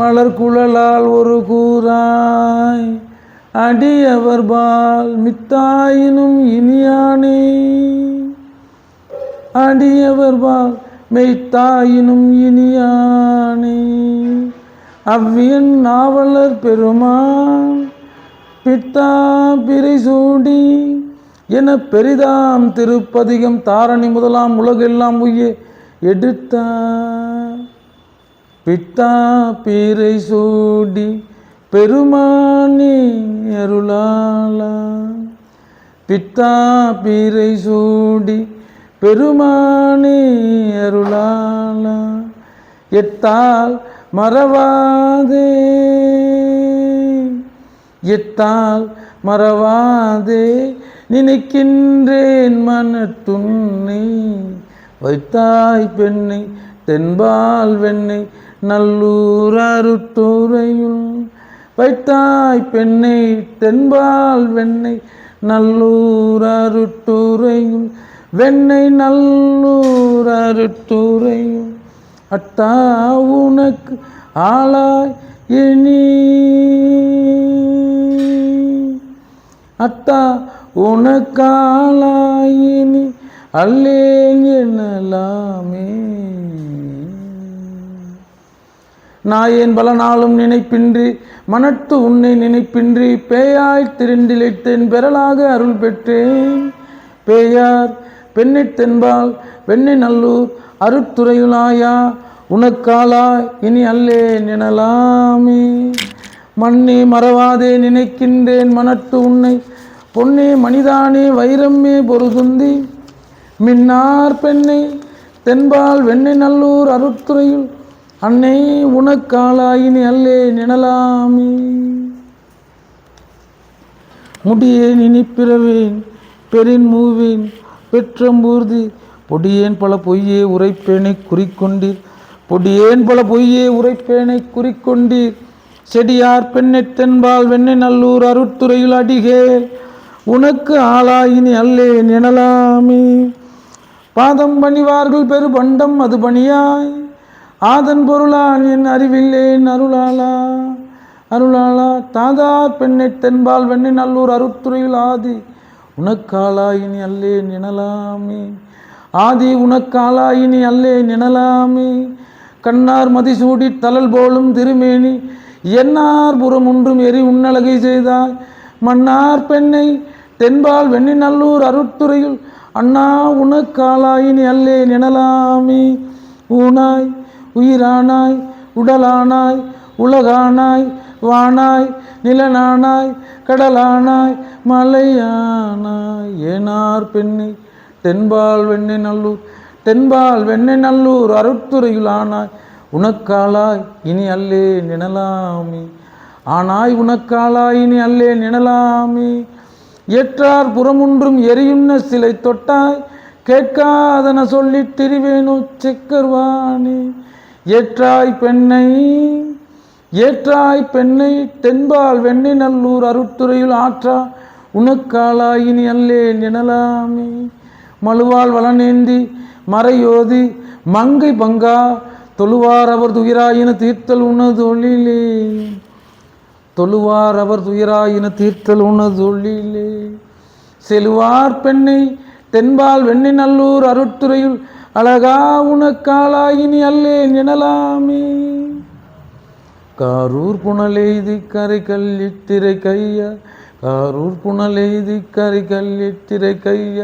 மலர் குழலால் ஒரு கூறாய் அடியவர் பால் மித்தாயினும் இனியானே. அடியவர் பால் மெய்த்தாயினும் இனியானே. அவ்வியன் நாவலர் பெருமான் பித்தா பிறை சூடி என பெரிதாம் திருப்பதிகம் தாரணி முதலாம் உலகெல்லாம் உய்ய எடுத்தார். பித்தா பீரை சூடி பெருமானி அருளாளா. பித்தா பீரை சூடி பெருமானி அருளாளா. எத்தால் மறவாதே. எத்தால் மறவாதே. நினைக்கின்றேன் மனத்துன்னை வைத்தாய் பெண்ணை தென்பால் வெண்ணை நல்லூர் அருட்டுரையுள் வைத்தாய் பெண்ணை தென்பால் வெண்ணை நல்லூர் அருட்டுரையும் வெண்ணை நல்லூர் அருட்டுரையும் அட்டா உனக்கு ஆளாய் இனி. அத்தா உனக்காலாயினி அல்லேன் நான் ஏன் பல நாளும் நினைப்பின்றி மனத்து உன்னை நினைப்பின்றி பேயாய் திரிண்டிழைத்தேன் பெறலாக அருள் பெற்றேன். பேயார் பெண்ணை தென்பால் வெண்ணை நல்லூர் அருட்துறையுளாயா உனக்காலா இனி அல்லே நினலாமே மண்ணே மறவாதே நினைக்கின்றேன் மனத்து உன்னை பொன்னே மணிதானே வைரம்மே பொருதுந்தி. மின்னார் பெண்ணை தென்பால் வெண்ணெய் நல்லூர் அருட்துறையுள் அன்னை உனக்காலாயினி அல்லே நினலாமே முடியேன் இனிப்பிறவேன் பெரின் மூவேன் பெற்றம்பூர்தி பொடியேன் பல பொய்யே உரைப்பேனை குறிக்கொண்டீர். பொடியேன் பல பொய்யே உரைப்பேனை குறிக்கொண்டீர். செடியார் பெண்ணை தென்பால் வெண்ணை நல்லூர் அருட்துறையில் அடிகேல் உனக்கு ஆளாயினி அல்லே நினலாமே பாதம் பணிவார்கள் பெரு பண்டம் அது பணியாய். ஆதன் பொருளான் என் அறிவில்லேன் அருளாளா. அருளாளா தாதார் பெண்ணை தென்பால் வெண்ணை நல்லூர் அருத்துறையில் ஆதி உனக்காலாயினி அல்லேன் எனலாமே ஆதி உனக்காலாயினி அல்லேன் எனலாமே கண்ணார் மதிசூடி தலல் போலும் திருமேனி என்னார் புறம் ஒன்றும் எரி உன்னழகை செய்தாய். மன்னார் பெண்ணை தென்பால் வெண்ணி நல்லூர் அருத்துறையில் அண்ணா உனக்காலாயின் அல்லே எனலாமே ஊனாய் உயிரானாய் உடலானாய் உலகானாய் வானாய் நிலனானாய் கடலானாய் மலையானாய். ஏனார் பெண்ணை தென்பால் வெண்ணை நல்லூர் தென்பால் வெண்ணை நல்லூர் அருட்துறையில் ஆனாய் உனக்காலாய் இனி அல்லே நினலாமே. ஆனாய் உனக்காலாய் இனி அல்லே நினலாமே. ஏற்றார் புறமுன்றும் எரியுன்ன சிலை தொட்டாய் கேட்காதன சொல்லித் திரிவேனோ செக்கர்வானே. ஏற்றாய் பெண்ணை ஏற்றாய் பெண்ணை தென்பால் வெண்ணை நல்லூர் அருட்துறையில் ஆற்றா உனக்காலாயினி அல்லேன் எனலாமே. மழுவால் வளனேந்தி மறையோதி மங்கை பங்கா தொழுவார் அவர் துயிராயின தீர்த்தல் உனது தொழிலே தொழுவார் அவர் துயராயின தீர்த்தல் உணதொழிலே ஒளியிலே செலுவார் பெண்ணை தென்பால் வெண்ணி நல்லூர் அருட்துறையுள் அழகா உனக்காலாயினி அல்லேன் எனலாமே. காரூர் புனலெய்தி கரை கல்லித்திரை கைய காரூர் புனலெய்தி கரை கல்லித்திரை கைய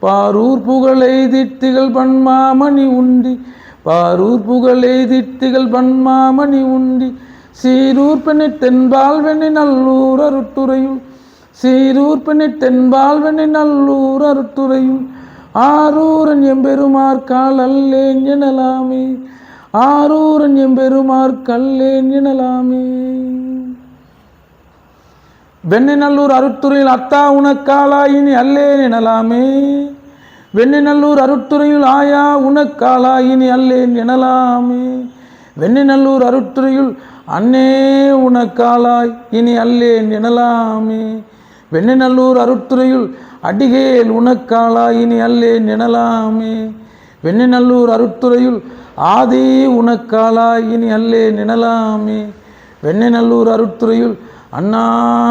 பாரூர் புகழெய்தி திகழ் பன்மாமணி உண்டி பாரூர் புகழெய்தி திகழ் பன்மாமணி உண்டி சீரூர் பெண்ணை தென்பால் வெண்ணை நல்லூர் அருட்டுரையும் சீரூர் பெண்ணை தென்பால் வெண்ணை நல்லூர் அருட்டுரையும் ஆரூரன் எம்பெருமார் கால் அல்லேன் எனலாமே ஆரூரன் எம்பெருமார் கல்லேன் எனலாமே வெண்ணநல்லூர் அருட்துறையில் அத்தா உனக்காலாயினி அல்லேன் எனலாமே வெண்ணநல்லூர் அருட்துறையில் ஆயா உனக்காலாயினி அல்லேன் எனலாமே வெண்ணநல்லூர் அருட்துறையில் அன்னே உனக்காலாய் இனி அல்லேன் எனலாமே. வெண்ணநல்லூர் அருட்துறையுள் அடிகேல் உனக்காலாய் இனி அல்லேன் எனலாமே. வெண்ணநல்லூர் அருட்துறையுள் ஆதி உனக்காலாய் இனி அல்லே நினலாமே வெண்ணநல்லூர் அருட்துறையுள் அண்ணா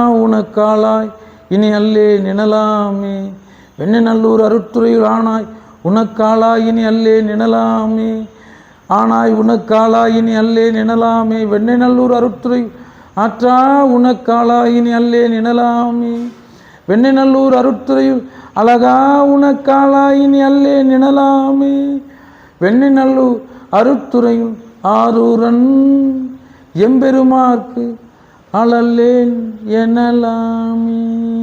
உனக்காலாய் இனி அல்லே நினலாமே வெண்ணெய்நல்லூர் அருட்துறையில் ஆனாய் உனக்காலாய் இனி அல்லே நினலாமே ஆனாய் உனக்காலாயினி அல்லேன் அல்லே நினலாமே வெண்ணெய்நல்லூர் அருட்துறை ஆற்றா உனக்காலாயினி அல்லேன் அல்லே நினலாமே வெண்ணெய்நல்லூர் அருட்துறையில் அழகா உனக்காலாயினி அல்லேன் அல்லே நினலாமே வெண்ணெய்நல்லூர் அருட்துறையில் ஆரூரன் எம்பெருமார்க்கு அழல்லேன் எனலாமே.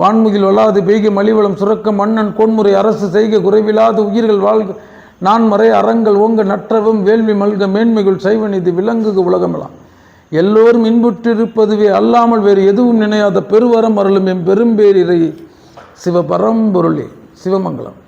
வான்முகில் வல்லாது பெய்க மலிவளம் சுரக்க மன்னன் கோன்முறை அரசு செய்க குறைவிலாது உயிர்கள் வாழ்க. நான் மறை அறங்கள் ஓங்க நற்றவும் வேள்வி மல்க மேன்மைகள் செய்வனிது விலங்குக உலகமெல்லாம் எல்லோரும் இன்புற்றிருப்பதுவே அல்லாமல் வேறு எதுவும் நினையாத பெருவரம் அருளும் எம் பெரும்பேரிரை. சிவபரம்பொருளே சிவமங்கலம்.